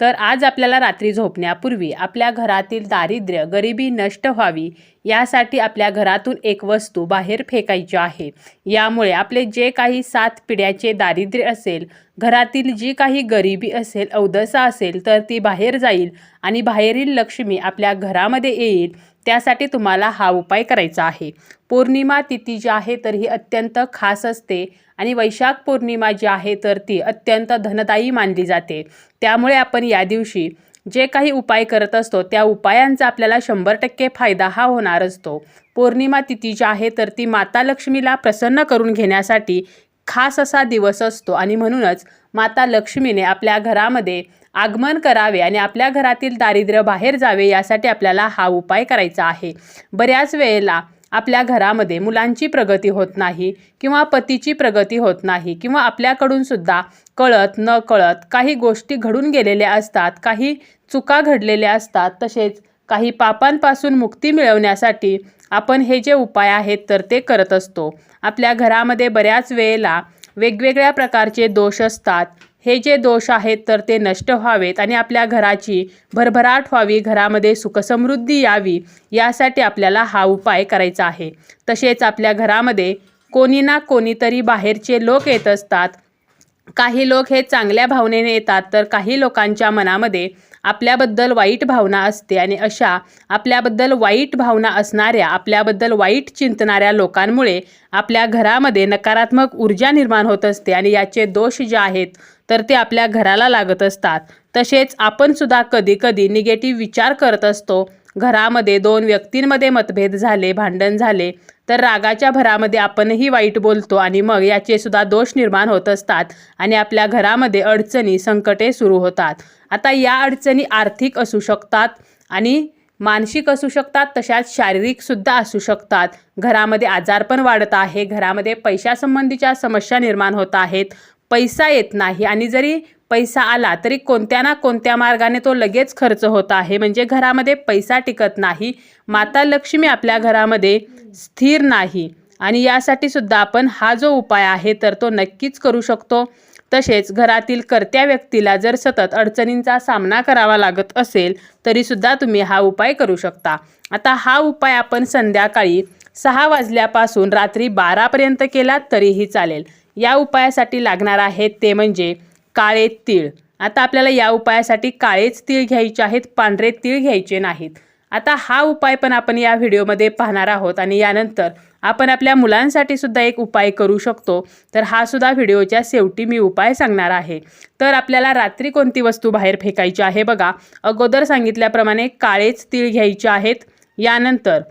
तर आज आपल्याला रात्री झोपण्यापूर्वी आपल्या घरातील दारिद्र्य गरिबी नष्ट व्हावी यासाठी आपल्या घरातून एक वस्तू बाहेर फेकायची आहे. यामुळे आपले जे काही सात पिढ्याचे दारिद्र्य असेल घरातील जी काही गरिबी असेल अवदसा असेल तर ती बाहेर जाईल आणि बाहेरील लक्ष्मी आपल्या घरामध्ये येईल. त्यासाठी तुम्हाला हा उपाय करायचा आहे. पौर्णिमा तिथी जी आहे तर ही अत्यंत खास असते आणि वैशाख पौर्णिमा जी आहे तर ती अत्यंत धनदायी मानली जाते. त्यामुळे आपण या दिवशी जे काही उपाय करत असतो त्या उपायांचा आपल्याला शंभर टक्के फायदा हा होणार असतो. पौर्णिमा तिथी जी आहे तर ती माता लक्ष्मीला प्रसन्न करून घेण्यासाठी खास असा दिवस असतो आणि म्हणूनच माता लक्ष्मीने आपल्या घरामध्ये आगमन करावे आणि आपल्या घरातील दारिद्र्य बाहेर जावे यासाठी आपल्याला हा उपाय करायचा आहे. बऱ्याच वेळेला आपल्या घरामध्ये मुलांची प्रगती होत नाही किंवा पतीची प्रगती होत नाही किंवा आपल्याकडून सुद्धा कळत न कळत काही गोष्टी घडून गेलेल्या असतात काही चुका घडलेल्या असतात तसेच काही पापांपासून मुक्ती मिळवण्यासाठी आपण हे जे उपाय आहेत तर ते करत असतो. आपल्या घरामध्ये बऱ्याच वेळेला वेगवेगळ्या प्रकारचे दोष असतात हे जे दोष आहेत तर ते नष्ट व्हावेत आणि आपल्या घराची भरभराट व्हावी घरामध्ये सुखसमृद्धी यावी यासाठी आपल्याला हा उपाय करायचा आहे. तसेच आपल्या घरामध्ये कोणी ना कोणीतरी बाहेरचे लोक येत असतात. काही लोक हे चांगल्या भावनेने येतात तर काही लोकांच्या मनामध्ये आपल्याबद्दल वाईट भावना असते आणि अशा आपल्याबद्दल वाईट भावना असणाऱ्या आपल्याबद्दल वाईट चिंतणाऱ्या लोकांमुळे आपल्या घरामध्ये नकारात्मक ऊर्जा निर्माण होत असते आणि याचे दोष जे आहेत तर ते आपल्या घराला लागत असतात. तसेच आपण सुद्धा कधी कधी निगेटिव्ह विचार करत असतो घरामध्ये दोन व्यक्तींमध्ये मतभेद झाले भांडण झाले तर रागाच्या भरामध्ये आपणही वाईट बोलतो आणि मग याचे सुद्धा दोष निर्माण होत असतात आणि आपल्या घरामध्ये अडचणी संकटे सुरू होतात. आता या अडचणी आर्थिक असू शकतात आणि मानसिक असू शकतात तशाच शारीरिकसुद्धा असू शकतात. घरामध्ये आजार पण वाढत आहे घरामध्ये पैशासंबंधीच्या समस्या निर्माण होत आहेत पैसा येत नाही आणि जरी पैसा आला तरी कोणत्या ना कोणत्या मार्गाने तो लगेच खर्च होत आहे. म्हणजे घरामध्ये पैसा टिकत नाही माता लक्ष्मी आपल्या घरामध्ये स्थिर नाही आणि यासाठी सुद्धा आपण हा जो उपाय आहे तर तो नक्कीच करू शकतो. तसेच घरातील कर्त्या व्यक्तीला जर सतत अडचणींचा सामना करावा लागत असेल तरीसुद्धा तुम्ही हा उपाय करू शकता. आता हा उपाय आपण संध्याकाळी सहा वाजल्यापासून रात्री बारापर्यंत केला तरीही चालेल. या उपायासाठी लागणार आहेत ते म्हणजे काळे तीळ. आता आपल्याला या उपायासाठी काळेच तीळ घ्यायचे आहेत पांढरे तीळ घ्यायचे नाहीत. आता हा उपाय पण आपण या व्हिडिओमध्ये पाहणार आहोत आणि यानंतर आपण आपल्या मुलांसाठी सुद्धा एक उपाय करू शकतो. तर हा सुद्धा व्हिडिओच्या शेवटी मी उपाय सांगणार आहे. तर आपल्याला रात्री कोणती वस्तू बाहेर फेकायची आहे बघा. अगोदर सांगितल्याप्रमाणे काळेच तीळ घ्यायचे आहेत. यानंतर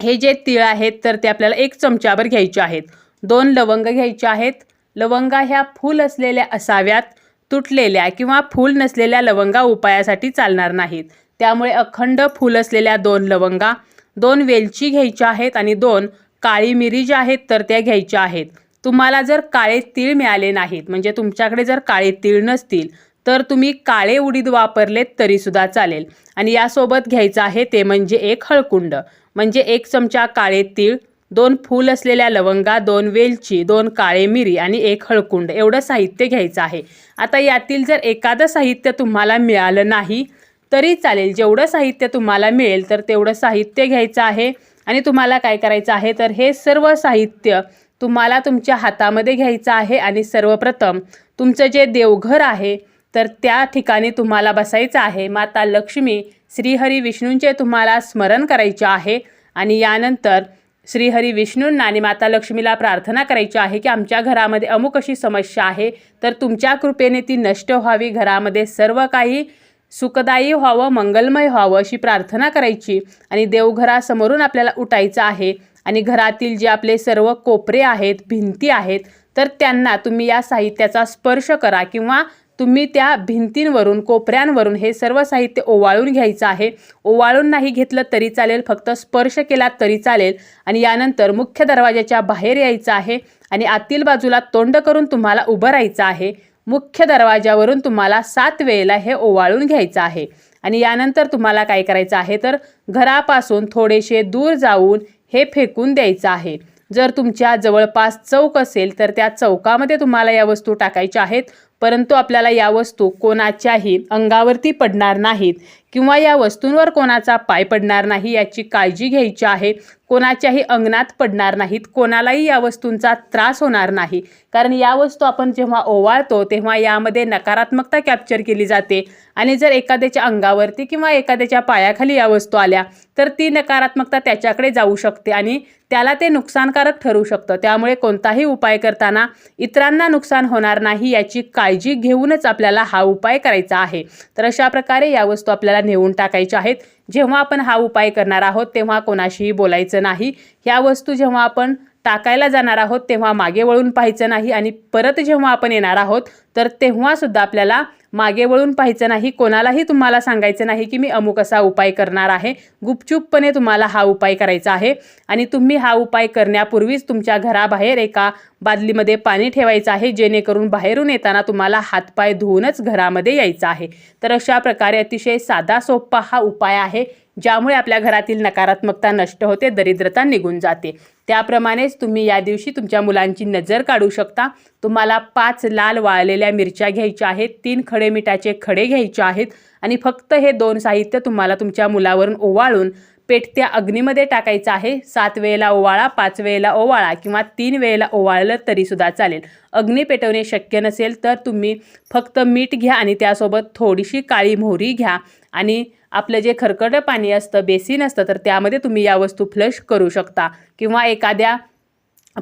हे जे तीळ आहेत तर ते आपल्याला एक चमच्यावर घ्यायचे आहेत. दोन लवंग घ्यायचे आहेत. लवंगा ह्या फूल असलेल्या असाव्यात तुटलेल्या किंवा फूल नसलेल्या लवंगा उपायासाठी चालणार नाहीत. त्यामुळे अखंड फूल असलेल्या दोन लवंगा दोन वेलची घ्यायच्या आहेत आणि दोन काळी मिरी ज्या आहेत तर त्या घ्यायच्या आहेत. तुम्हाला जर काळे तीळ मिळाले नाहीत म्हणजे तुमच्याकडे जर काळे तीळ नसतील तर तुम्ही काळे उडीद वापरलेत तरीसुद्धा चालेल. आणि यासोबत घ्यायचं आहे ते म्हणजे एक हळकुंड म्हणजे एक चमचा काळे तीळ दोन फूल असलेल्या लवंगा दोन वेलची दोन काळे मिरी आणि एक हळकुंड. एवढं साहित्य घ्यायचं आहे. आता यातील जर एखादं साहित्य तुम्हाला मिळालं नाही तरी चालेल. जेवढं साहित्य तुम्हाला मिळेल तर तेवढं साहित्य घ्यायचं आहे. आणि तुम्हाला काय करायचं आहे तर हे सर्व साहित्य तुम्हाला तुमच्या हातामध्ये घ्यायचं आहे. आणि सर्वप्रथम तुमचं जे देवघर आहे तर त्या ठिकाणी तुम्हाला बसायचं आहे. माता लक्ष्मी श्रीहरी विष्णूंचे तुम्हाला स्मरण करायचे आहे. आणि यानंतर श्रीहरी विष्णूंना आणि माता लक्ष्मीला प्रार्थना करायची आहे की आमच्या घरामध्ये अमुक अशी समस्या आहे तर तुमच्या कृपेने ती नष्ट व्हावी घरामध्ये सर्व काही सुखदायी व्हावं मंगलमय व्हावं अशी प्रार्थना करायची. आणि देवघरासमोरून आपल्याला उठायचं आहे आणि घरातील जे आपले सर्व कोपरे आहेत भिंती आहेत तर त्यांना तुम्ही या साहित्याचा स्पर्श करा किंवा तुम्ही त्या भिंतींवरून कोपऱ्यांवरून हे सर्व साहित्य ओवाळून घ्यायचं आहे. ओवाळून नाही घेतलं तरी चालेल फक्त स्पर्श केला तरी चालेल. आणि यानंतर मुख्य दरवाजाच्या बाहेर यायचं आहे आणि आतील बाजूला तोंड करून तुम्हाला उभं राहायचं आहे. मुख्य दरवाजावरून तुम्हाला सात वेळेला हे ओवाळून घ्यायचं आहे. आणि यानंतर तुम्हाला काय करायचं आहे तर घरापासून थोडेसे दूर जाऊन हे फेकून द्यायचं आहे. जर तुमच्या जवळपास चौक असेल तर त्या चौकामध्ये तुम्हाला या वस्तू टाकायच्या आहेत. परंतु आपल्याला या वस्तू कोणाच्याही अंगावरती पडणार नाहीत किंवा या वस्तूंवर कोणाचा पाय पडणार नाही याची काळजी घ्यायची आहे. कोणाच्याही अंगणात पडणार नाहीत. कोणालाही या वस्तूंचा त्रास होणार नाही. कारण या वस्तू आपण जेव्हा ओवाळतो तेव्हा यामध्ये नकारात्मकता कॅप्चर केली जाते. आणि जर एखाद्याच्या अंगावरती किंवा एखाद्याच्या पायाखाली या वस्तू आल्या तर ती नकारात्मकता त्याच्याकडे जाऊ शकते आणि त्याला ते नुकसानकारक ठरू शकतं. त्यामुळे कोणताही उपाय करताना इतरांना नुकसान होणार नाही याची का काळजी घेऊनच आपल्याला हा उपाय करायचा आहे. तर अशा प्रकारे या वस्तू आपल्याला नेऊन टाकायच्या आहेत. जेव्हा आपण हा उपाय करणार आहोत तेव्हा कोणाशीही बोलायचं नाही. ह्या वस्तू जेव्हा आपण टाकायला जाणार आहोत तेव्हा मागे वळून पाहायचं नाही आणि परत जेव्हा आपण येणार आहोत तर तेव्हासुद्धा आपल्याला मागे वळून पाहायचं नाही कोणालाही तुम्हाला सांगायचं नाही की मी अमुक असा उपाय करणार आहे. गुपचूपपणे तुम्हाला हा उपाय करायचा आहे आणि तुम्ही हा उपाय करण्यापूर्वीच तुमच्या घराबाहेर एका बादलीमध्ये पाणी ठेवायचं आहे जेणेकरून बाहेरून येताना तुम्हाला हातपाय धुवूनच घरामध्ये यायचं आहे. तर अशा प्रकारे अतिशय साधा सोपा हा उपाय आहे. ज्यामुळे आपल्या घरातील नकारात्मकता नष्ट होते दरिद्रता निघून जाते. त्याप्रमाणेच तुम्ही या दिवशी तुमच्या मुलांची नजर काढू शकता. तुम्हाला पाच लाल वाळलेल्या मिरच्या घ्यायच्या आहेत तीन खडे मिठाचे खडे घ्यायचे आहेत आणि फक्त हे दोन साहित्य तुम्हाला तुमच्या मुलावरून ओवाळून पेटत्या अग्नीमध्ये टाकायचं आहे. सात वेळेला ओवाळा पाच वेळेला ओवाळा किंवा तीन वेळेला ओवाळलं तरीसुद्धा चालेल. अग्नी पेटवणे शक्य नसेल तर तुम्ही फक्त मीठ घ्या आणि त्यासोबत थोडीशी काळी मोहरी घ्या आणि आपलं जे खरकटं पाणी असतं बेसिन असतं तर त्यामध्ये तुम्ही या वस्तू फ्लश करू शकता. किंवा एखाद्या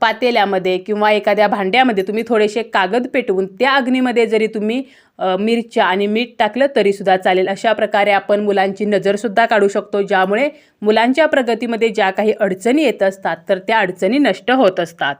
पातेल्यामध्ये किंवा एखाद्या भांड्यामध्ये तुम्ही थोडेसे कागद पेटवून त्या अग्नीमध्ये जरी तुम्ही मिरच्या आणि मीठ टाकलं तरीसुद्धा चालेल. अशा प्रकारे आपण मुलांची नजरसुद्धा काढू शकतो ज्यामुळे मुलांच्या प्रगतीमध्ये ज्या काही अडचणी येत असतात तर त्या अडचणी नष्ट होत असतात.